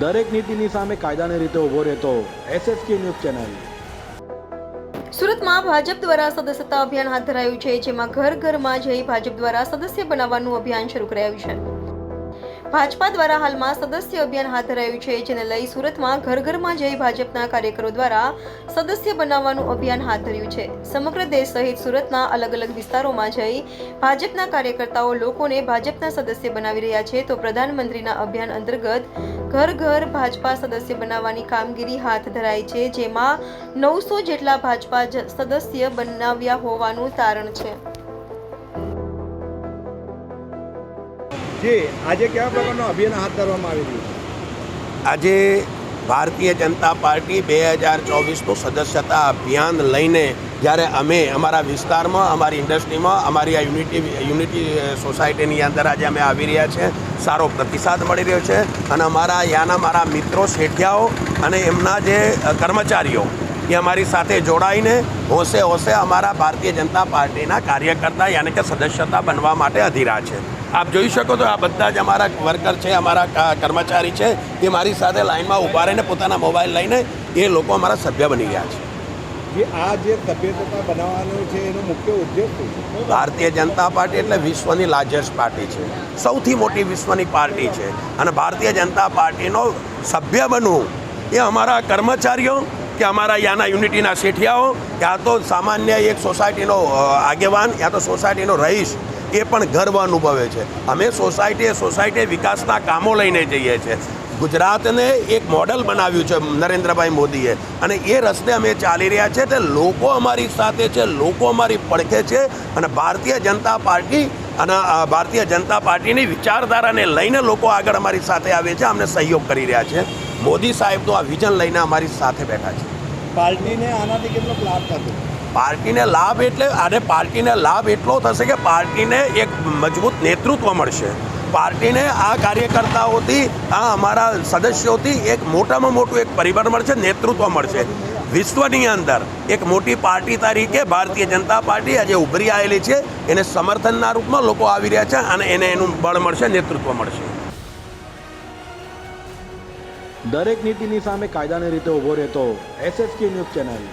દરેક નીતિની સામે કાયદાની રીતે ઊભો રહેતો એસએસકે ન્યૂઝ ચેનલ. સુરતમાં ભાજપ દ્વારા સદસ્યતા અભિયાન હાથ ધરાયું છે, જેમાં ઘર ઘરમાં જઈ ભાજપ દ્વારા સદસ્ય બનાવવાનું અભિયાન શરૂ કરાયું છે. ભાજપા દ્વારા હાલમાં સદસ્ય અભિયાન હાથ ધરાયું છે, જેને લઈ સુરતમાં ઘર ઘરમાં જઈ ભાજપના કાર્યકરો દ્વારા સદસ્ય બનાવવાનું અભિયાન હાથ ધર્યું છે. સમગ્ર દેશ સહિત સુરતના અલગ અલગ વિસ્તારોમાં જઈ ભાજપના કાર્યકર્તાઓ લોકોને ભાજપના સદસ્ય બનાવી રહ્યા છે. તો પ્રધાનમંત્રીના અભિયાન અંતર્ગત ઘર ઘર ભાજપા સદસ્ય બનાવવાની કામગીરી હાથ ધરાઈ છે, જેમાં નવસો જેટલા ભાજપા સદસ્ય બનાવ્યા હોવાનું તારણ છે. જી આજે કેવા પ્રકારનો અભિયાન હાથ ધરવામાં આવી રહ્યું આજે ભારતીય જનતા પાર્ટી બે હજાર ચોવીસનું સદસ્યતા અભિયાન લઈને જ્યારે અમે અમારા વિસ્તારમાં, અમારી ઇન્ડસ્ટ્રીમાં, અમારી આ યુનિટી યુનિટી સોસાયટીની અંદર આજે અમે આવી રહ્યા છે. સારો પ્રતિસાદ મળી રહ્યો છે અને અમારા યાના મારા મિત્રો શેઠિયાઓ અને એમના જે કર્મચારીઓ એ અમારી સાથે જોડાઈને હોશે હોશે અમારા ભારતીય જનતા પાર્ટીના કાર્યકર્તા યાની કે સદસ્યતા બનવા માટે અધીરા છે. આપ જોઈ શકો તો આ બધા જ અમારા વર્કર છે અમારા કર્મચારી છે એ મારી સાથે લાઇનમાં ઊભા રહીને પોતાના મોબાઈલ લઈને એ લોકો અમારા સભ્ય બની ગયા છે. જે આ જે સભ્યતા બનાવવાનો છે એનો મુખ્ય ઉદ્દેશ છે? ભારતીય જનતા પાર્ટી એટલે વિશ્વની લાર્જેસ્ટ પાર્ટી છે સૌથી મોટી વિશ્વની પાર્ટી છે અને ભારતીય જનતા પાર્ટીનો સભ્ય બનવું એ અમારા કર્મચારીઓ કે અમારા યાના યુનિટીના શેઠિયાઓ યા તો સામાન્ય એક સોસાયટીનો આગેવાન યા તો સોસાયટીનો રહીશ એ પણ ગર્વ અનુભવે છે. અમે સોસાયટીએ સોસાયટીએ વિકાસના કામો લઈને જઈએ છીએ ગુજરાતને એક મોડલ બનાવ્યું છે નરેન્દ્રભાઈ મોદીએ. અને એ રસ્તે અમે ચાલી રહ્યા છે તે લોકો અમારી સાથે છે, લોકો અમારી પડખે છે અને ભારતીય જનતા પાર્ટી અને ભારતીય જનતા પાર્ટીની વિચારધારાને લઈને લોકો આગળ અમારી સાથે આવે છે, અમને સહયોગ કરી રહ્યા છે. મોદી સાહેબનું આ વિઝન લઈને અમારી સાથે બેઠા છે. પાર્ટીને આનાથી કેટલો લાભ થતો? પાર્ટીને લાભ એટલે અને પાર્ટીને લાભ એટલો થશે કે પાર્ટીને એક મજબૂત નેતૃત્વ મળશે. પાર્ટીને આ કાર્યકર્તાઓથી, આ અમારા સદસ્યોથી એક મોટામાં મોટું એક પરિબળ મળશે, નેતૃત્વ મળશે. વિશ્વની અંદર એક મોટી પાર્ટી તરીકે ભારતીય જનતા પાર્ટી આજે ઉભરી આવેલી છે. એને સમર્થનના રૂપમાં લોકો આવી રહ્યા છે અને એને એનું બળ મળશે, નેતૃત્વ મળશે. દરેક નીતિની સામે કાયદાની રીતે ઊભો રહેતો એસએસકે ન્યૂઝ ચેનલ.